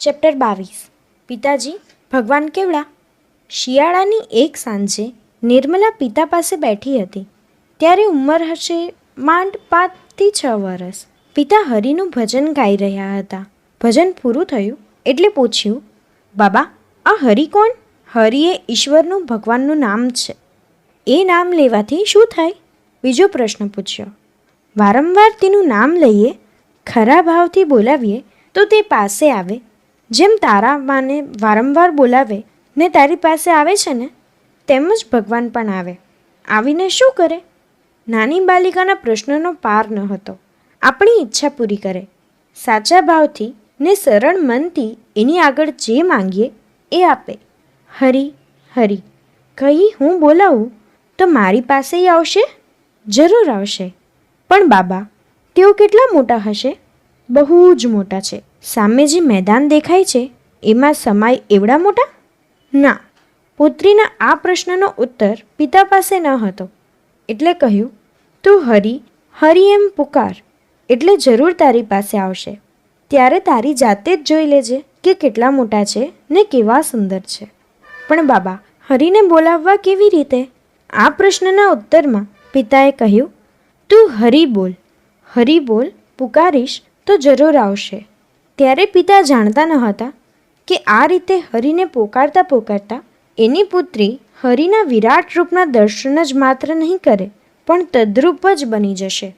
Chapter બાવીસ. પિતાજી, ભગવાન કેવડા? શિયાળાની એક સાંજે નિર્મલા પિતા પાસે બેઠી હતી. ત્યારે ઉંમર હશે માંડ પાંચથી છ વર્ષ પિતા હરિનું ભજન ગાઈ રહ્યા હતા. ભજન પૂરું થયું એટલે પૂછ્યું, બાબા, આ હરિ કોણ? હરિ એ ઈશ્વરનું ભગવાનનું નામ છે. એ નામ લેવાથી શું થાય? બીજો પ્રશ્ન પૂછ્યો, વારંવાર તેનું નામ લઈએ, ખરા ભાવથી બોલાવીએ, તો તે પાસે આવે જેમ તારા માને વારંવાર બોલાવે ને તારી પાસે આવે છે ને, તેમ જ ભગવાન પણ આવે. આવીને શું કરે? નાની બાલિકાના પ્રશ્નનો પાર ન હતો. આપણી ઈચ્છા પૂરી કરે. સાચા ભાવથી ને સરળ મનથી એની આગળ જે માંગીએ એ આપે. હરી હરી, કહી હું બોલાવું તો મારી પાસે આવશે? જરૂર આવશે. પણ બાબા, તેઓ કેટલા મોટા હશે? બહુ જ મોટા છે. સામે જે મેદાન દેખાય છે, એમાં સમાય એવડા મોટા? ના, પુત્રીના આ પ્રશ્નનો ઉત્તર પિતા પાસે ન હતો. એટલે કહ્યું, તું હરી હરી એમ પુકાર, એટલે જરૂર તારી પાસે આવશે. ત્યારે તારી જાતે જ જોઈ લેજે કે કેટલા મોટા છે ને કેવા સુંદર છે. પણ બાબા, હરીને બોલાવવા કેવી રીતે? આ પ્રશ્નના ઉત્તરમાં પિતાએ કહ્યું, તું હરી બોલ હરી બોલ, પુકારીશ તો જરૂર આવશે. ત્યારે પિતા જાણતા ન હતા કે આ રીતે હરિને પોકારતા પોકારતા એની પુત્રી હરિના વિરાટ રૂપના દર્શન જ માત્ર નહીં કરે, પણ તદ્રુપ જ બની જશે.